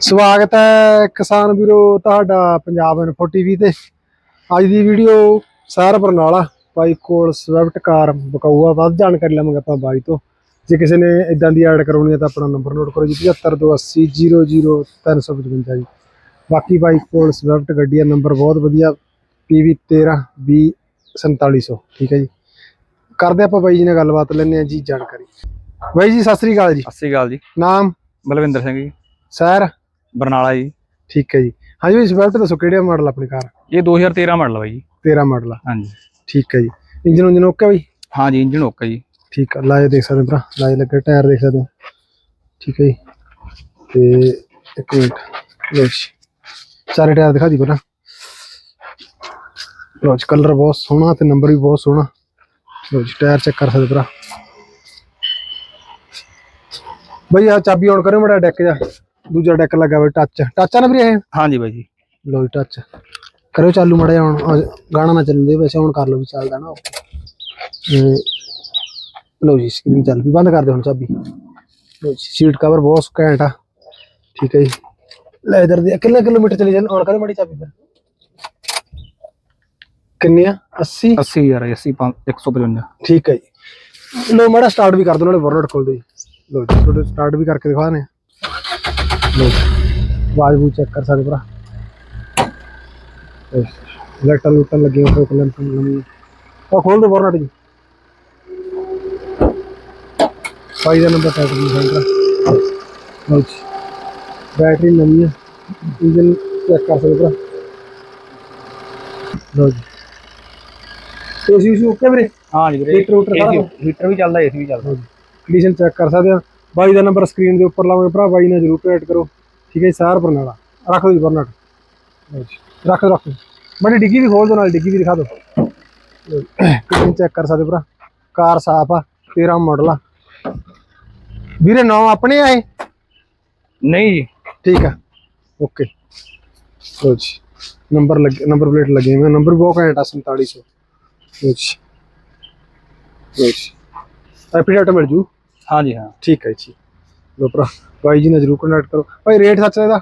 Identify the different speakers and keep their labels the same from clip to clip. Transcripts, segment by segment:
Speaker 1: ਸਵਾਗਤ ਹੈ ਕਿਸਾਨ ਵੀਰੋ ਤੁਹਾਡਾ ਪੰਜਾਬ ਇਨਫੋ ਟੀਵੀ ਤੇ। ਅੱਜ ਦੀ ਵੀਡੀਓ ਸ਼ਹਿਰ ਬਰਨਾਲਾ ਬਾਈ ਕੋਲ ਸਵਿਫਟ ਕਾਰ ਬਕਾਊਆ। ਵੱਧ ਜਾਣਕਾਰੀ ਲਵਾਂਗੇ ਆਪਾਂ ਬਾਈ ਤੋਂ। ਜੇ ਕਿਸੇ ਨੇ ਇਦਾਂ ਦੀ ਐਡ ਕਰਾਉਣੀ ਹੈ ਤਾਂ ਆਪਣਾ ਨੰਬਰ ਨੋਟ ਕਰੋ ਜੀ 7528000355 ਜੀ। ਬਾਕੀ ਬਾਈ ਕੋਲ ਸਵਿਫਟ ਗੱਡੀ ਦਾ ਨੰਬਰ ਬਹੁਤ ਵਧੀਆ PV 13 20 4700 ਠੀਕ ਹੈ ਜੀ। ਕਰਦੇ ਆਪਾਂ ਬਾਈ ਜੀ ਨਾਲ ਗੱਲਬਾਤ ਲੈਣੇ ਆ ਜੀ ਜਾਣਕਾਰੀ। ਬਾਈ ਜੀ ਸਤਿ ਸ੍ਰੀ ਅਕਾਲ ਜੀ।
Speaker 2: ਸਤਿ ਸ਼੍ਰੀ ਅਕਾਲ ਜੀ।
Speaker 1: ਨਾਮ?
Speaker 2: ਬਲਵਿੰਦਰ ਸਿੰਘ ਜੀ।
Speaker 1: ਸਰ
Speaker 2: ਬਰਨਾਲਾ ਜੀ।
Speaker 1: ਠੀਕ ਹੈ ਜੀ। ਹਾਂਜੀ ਵੀ ਸਵਿਫਟ ਦੱਸੋ ਕਿਹੜਾ ਮਾਡਲ ਆਪਣੀ ਕਾਰ?
Speaker 2: ਇਹ 2013 ਮਾਡਲ ਹੈ ਬਾਈ ਜੀ।
Speaker 1: 13 ਮਾਡਲ ਆ।
Speaker 2: ਹਾਂਜੀ।
Speaker 1: ਠੀਕ ਹੈ ਜੀ। ਇੰਜਨ ਉਂਜਨ ਓਕੇ ਬਈ?
Speaker 2: ਹਾਂ ਜੀ ਇੰਜਨ ਓਕੇ ਜੀ।
Speaker 1: ਠੀਕ ਆ ਲਾਏ ਦੇਖ ਸਕਦੇ ਹੋ ਭਰਾ ਲਾਏ ਲੱਗੇ ਟਾਇਰ ਦੇਖ ਸਕਦੇ ਹੋ। ਠੀਕ ਹੈ ਜੀ। ਤੇ ਇੱਕ ਮਿੰਟ ਲੋ ਸਾਰੇ ਟਾਇਰ ਦਿਖਾ ਦੀ ਪਹਿਲਾਂ ਲੋ ਜੀ ਕਲਰ ਬਹੁਤ ਸੋਹਣਾ ਤੇ ਨੰਬਰ ਵੀ ਬਹੁਤ ਸੋਹਣਾ। ਲੋ ਜੀ ਟਾਇਰ ਚੈੱਕ ਕਰ ਸਕਦੇ ਭਰਾ। ਬਈ ਆ ਚਾਬੀ ਆਨ ਕਰਿਓ ਮੜਾ ਡੈਕ ਜਾ ਦੂਜਾ ਡੈਕ ਲੱਗਾ ਹੋਇਆ ਟੱਚ ਟੱਚ ਆ ਨਾ ਵੀਰੇ ਇਹ?
Speaker 2: ਹਾਂ ਜੀ ਬਾਈ ਜੀ।
Speaker 1: ਲੋ ਜੀ ਟੱਚ ਕਰਿਓ ਚਾਲੂ ਮੜਾ ਹੁਣ ਗਾਣਾ ਨਾ ਚੱਲਦੇ ਵੈਸੇ ਹੁਣ ਕਰ ਲਓ ਵੀ ਚੱਲਦਾ ਨਾ ਤੇ ਲੋ ਜੀ ਸਕਰੀਨ ਚੱਲ ਪਈ ਬੰਦ ਕਰ ਦਿਓ ਹੁਣ ਚਾਬੀ। ਲੋ ਜੀ ਸੀਟ ਕਵਰ ਬਹੁਤ ਘੈਂਟ ਆ। ਠੀਕ ਹੈ ਜੀ। ਲੈਦਰ ਦੀ ਕਿੰਨੇ ਕਿਲੋਮੀਟਰ ਚਲੀ ਜਾਣ ਹੁਣ ਕਰਿਓ ਮੜੀ ਚਾਬੀ ਫਿਰ। ਕਿੰਨੇ ਆ? 80
Speaker 2: 80 ਯਾਰ 80 155
Speaker 1: ਠੀਕ ਹੈ ਜੀ। ਲੋ ਮੜਾ ਸਟਾਰਟ ਵੀ ਕਰ ਦੋ ਨਾਲੇ ਵਰਨਟ ਖੋਲ ਦਿਓ ਜੀ। ਲੋ ਜੀ ਤੁਹਾਡੇ ਸਟਾਰਟ ਵੀ ਕਰਕੇ ਦਿਖਾ ਨੇ ਲੋ ਆਵਾਜ਼ ਵੀ ਚੈੱਕ ਕਰ ਸਕਦੇ ਭਰਾ। ਲੈਟਰ ਲੁੱਟਣ ਲੱਗੇ ਹੋ ਕੋਲ ਲੰਮ ਲੰਮ ਉਹ ਖੋਲ ਦੋ ਵਰਨਟ ਜੀ। ਸਾਈ ਦਾ ਨੰਬਰ ਦੀ ਸੈਂਟਰ ਲੋ ਜੀ। ਬੈਟਰੀ ਨਵੀਂ ਹੈ ਇੰਜਨ ਚੈੱਕ ਕਰ ਸਕਦੇ ਭਰਾ। ਲੋ ਜੀ। ਤੁਸੀਂ ਸੀ ਓਕੇ ਵੀਰੇ?
Speaker 2: ਹਾਂ ਜੀ ਵੀਰੇ।
Speaker 1: ਹੀਟਰ? ਹੀਟਰ
Speaker 2: ਵੀ ਚੱਲਦਾ ਏਸੀ ਵੀ ਚੱਲਦਾ।
Speaker 1: ਕੰਡੀਸ਼ਨ ਚੈੱਕ ਕਰ ਸਕਦੇ ਆ। ਬਾਈ ਦਾ ਨੰਬਰ ਸਕਰੀਨ ਦੇ ਉੱਪਰ ਲਾਵਾਂਗੇ ਭਰਾ ਬਾਈ ਨਾਲ ਜਰੂਰ ਕਨੈਕਟ ਕਰੋ। ਠੀਕ ਹੈ ਜੀ, ਸਾਰ ਬਰਨਾਲਾ। ਰੱਖ ਦਿਓ ਜੀ ਬਰਨਾਟ ਰੱਖ ਰੱਖ। ਬੜੀ ਡਿੱਗੀ ਵੀ ਖੋਲ ਦੋ ਨਾਲ ਡਿੱਗੀ ਵੀ ਦਿਖਾ ਦਿਓ। ਕੰਡੀਸ਼ਨ ਚੈੱਕ ਕਰ ਸਕਦੇ ਭਰਾ? ਕਾਰ ਸਾਫ਼ ਆ 13 ਮਾਡਲ ਆ। ਵੀਰੇ ਨੌ ਆਪਣੇ ਆਏ
Speaker 2: ਨਹੀਂ ਜੀ।
Speaker 1: ਠੀਕ ਆ। ਓਕੇ ਲੋ ਜੀ ਨੰਬਰ ਲੱਗੇ ਨੰਬਰ ਪਲੇਟ ਲੱਗੇ ਹੋਏ ਨੰਬਰ ਬਹੁਤ ਘੈਂਟ ਆ 4700 ਲੋ ਜੀ। ਲੋ ਜੀ। ਐਪੀਡੇਟ ਮਿਲ ਜੂ।
Speaker 2: ਹਾਂ ਜੀ ਹਾਂ।
Speaker 1: ਠੀਕ ਹੈ ਜੀ ਲੋ ਭਰਾ ਬਾਈ ਜੀ ਨਾਲ ਜਰੂਰ ਕੰਟੈਕਟ ਕਰੋ। ਭਾਈ ਰੇਟ ਸੱਚ ਇਹਦਾ?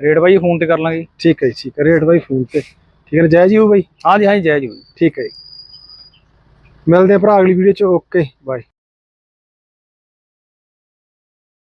Speaker 2: ਰੇਟ ਬਾਈ ਫੋਨ ਤੇ ਕਰ ਲਾਂਗੇ
Speaker 1: ਠੀਕ ਹੈ ਜੀ ਠੀਕ ਹੈ। ਰੇਟ ਬਾਈ ਫੋਨ ਤੇ। ਠੀਕ ਹੈ ਨਾ ਜਾਇਜ਼ ਹੀ ਬਾਈ?
Speaker 2: ਹਾਂ ਜੀ ਹਾਂ ਜੀ ਜੈ ਜੀ।
Speaker 1: ਠੀਕ ਹੈ ਜੀ। ਮਿਲਦੇ ਆ ਭਰਾ ਅਗਲੀ ਵੀਡੀਓ ਚ। Okay bye